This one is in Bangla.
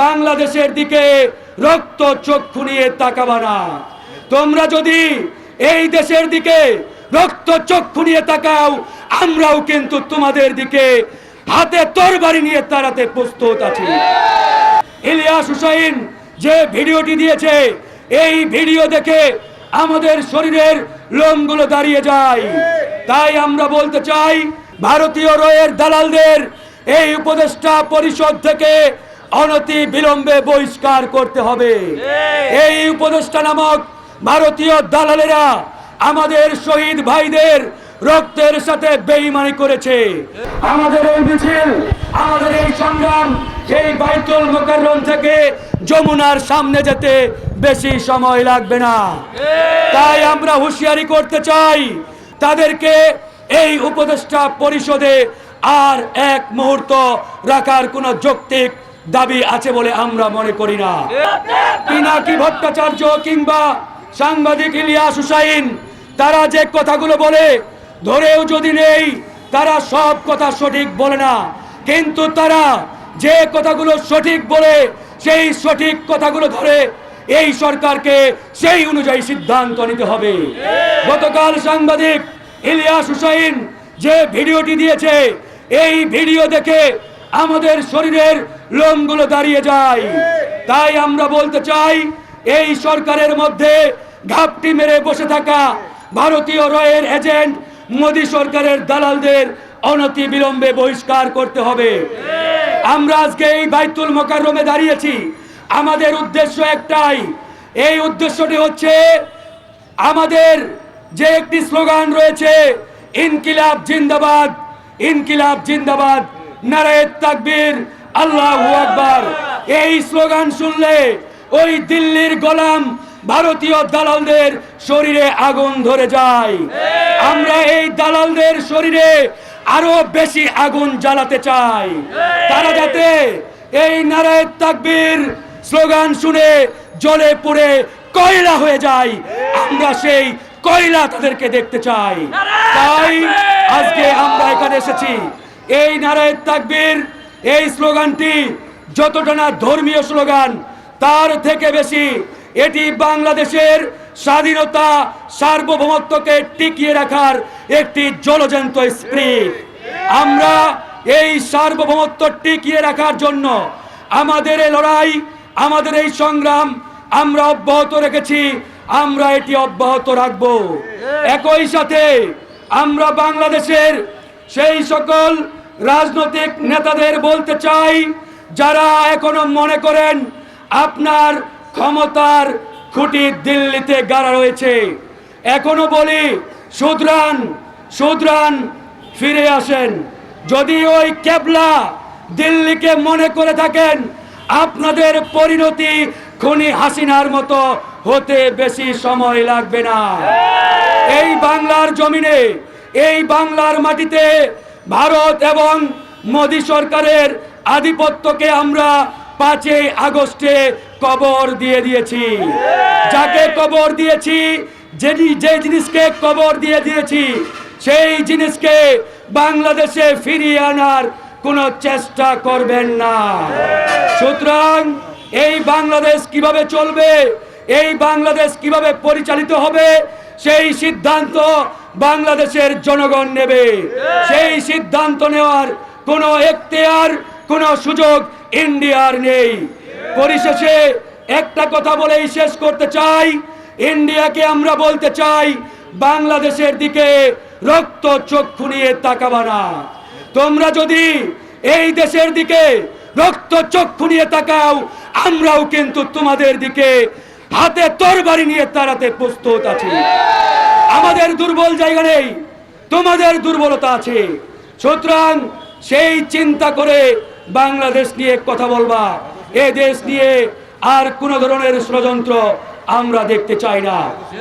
বাংলাদেশের দিকে রক্ত চক্ষু নিয়ে তাকাবা না। তোমরা যদি এই দেশের দিকে রক্ত চক্ষু নিয়ে তাকাও, আমরাও কিন্তু তোমাদের দিকে হাতে তরবারি নিয়ে তাড়াতে প্রস্তুত আছি। ইলিয়াস হুসাইন যে ভিডিওটি দিয়েছে, এই ভিডিও দেখে আমাদের শরীরের লোমগুলো দাঁড়িয়ে যায়। তাই আমরা বলতে চাই, ভারতীয় রয়ের দালালদের এই উপদেষ্টা পরিষদ থেকে অনতি বিলম্বে বহিষ্কার করতে হবে। এই উপদেষ্টা নামক ভারতীয় দালালেরা আমাদের শহীদ ভাইদের রক্তের সাথে বেইমানি করেছে। আমাদের এই মিছিল আমাদের এই সংগ্রাম সেই বাইতুল মোকাররম থেকে যমুনার সামনে যেতে বেশি সময় লাগবে না। তাই আমরা হুঁশিয়ারি করতে চাই তাদেরকে এই উপদেষ্টা পরিষদে আর এক মুহূর্ত রাখার কোনো যৌক্তিক দাবি আছে বলে আমরা মনে করি না। পিনাকি ভট্টাচার্য কিংবা সাংবাদিক ইলিয়াস হুসাইন, তারা যে কথাগুলো বলে, ধরেও যদি নেই, তারা সব কথা সঠিক বলে না। কিন্তু তারা যে কথাগুলো সঠিক বলে, সেই সঠিক কথাগুলো ধরে, এই সরকারকে সেই অনুযায়ী সিদ্ধান্ত নিতে হবে। গতকাল সাংবাদিক ইলিয়াস হুসাইন যে ভিডিওটি দিয়েছে, এই ভিডিও দেখে আমাদের শরীরের লোমগুলো দাঁড়িয়ে যায়। তাই আমরা বলতে চাই, এই সরকারের মধ্যে ঘাপটি মেরে বসে থাকা ভারতীয় রয়ের এজেন্ট মোদী সরকারের দালালদের অনতি বিলম্বে বহিষ্কার করতে হবে। আমরা আজকে এই বাইতুল মোকাররমে দাঁড়িয়েছি। আমাদের উদ্দেশ্য একটাই, এই উদ্দেশ্যটি হচ্ছে আমাদের যে একটি স্লোগান রয়েছে, ইনকিলাব জিন্দাবাদ ইনকিলাব জিন্দাবাদ। নারায়ণ তাকবীর আল্লাহু আকবার। এই স্লোগান শুনলে ওই দিল্লির গোলাম ভারতীয় দালালদের শরীরে আগুন ধরে যায়। আমরা এই দালালদের শরীরে আরও বেশি আগুন জ্বালাতে চাই। তারা যাতে এই নারায়ণ তাকবীর স্লোগান শুনে জলে পড়ে কয়লা হয়ে যায় আমরা সেই কয়লা তাদেরকে দেখতে চাই। তাই আজকে আমরা এখানে এসেছি। এই নারায়ণ তাকবীর, এই স্লোগানটি যতটা না ধর্মীয় স্লোগান, তার থেকে বেশি এটি বাংলাদেশের স্বাধীনতা, সার্বভৌমত্বকে টিকিয়ে রাখার একটি জলজন্ত স্প্রিট। আমরা এই সার্বভৌমত্ব টিকিয়ে রাখার জন্য আমাদের এই লড়াই, আমাদের এই সংগ্রাম আমরা অব্যাহত রেখেছি, আমরা এটি অব্যাহত রাখব। একই সাথে আমরা বাংলাদেশের সেই সকল রাজনৈতিক নেতাদের বলতে চাই, যারা এখনও মনে করেন আপনার ক্ষমতার খুঁটি দিল্লিতে গাড়া রয়েছে। এখনও বলি, সুদ্রান সুদ্রান ফিরে আসেন। যদি ওই কেবলা দিল্লিকে মনে করে থাকেন, আপনাদের পরিণতি খুনি হাসিনার মতো হতে বেশি সময় লাগবে না। এই বাংলার জমিনে, এই বাংলার মাটিতে ভারত এবং মোদী সরকারের আধিপত্যকে আমরা পাঁচই আগস্টে কবর দিয়ে দিয়েছি। যাকে কবর দিয়েছি যে যে জিনিসকে কবর দিয়ে দিয়েছি, সেই জিনিসকে বাংলাদেশে ফিরিয়ে আনার কোনো চেষ্টা করবেন না। সুতরাং এই বাংলাদেশ কীভাবে চলবে, এই বাংলাদেশ কীভাবে পরিচালিত হবে সেই সিদ্ধান্ত বাংলাদেশের জনগণ নেবে। সেই সিদ্ধান্ত নেওয়ার কোনো এখতিয়ার, কোনো সুযোগ ইন্ডিয়ার নেই। পরিশেষে একটা কথা বলেই শেষ করতে চাই। ইন্ডিয়াকে আমরা বলতে চাই, বাংলাদেশের দিকে রক্ত চক্ষু নিয়ে তাকাবা না। তোমরা যদি এই দেশের দিকে রক্ত চক্ষু নিয়ে তাকাও, আমরাও কিন্তু তোমাদের দিকে হাতে তোর বাড়ি নিয়ে তারাতে প্রস্তুত আছে। আমাদের দুর্বল জায়গা নেই, তোমাদের দুর্বলতা আছে। সুতরাং সেই চিন্তা করে বাংলাদেশ নিয়ে কথা বলবা। এ দেশ নিয়ে আর কোন ধরনের ষড়যন্ত্র আমরা দেখতে চাই না।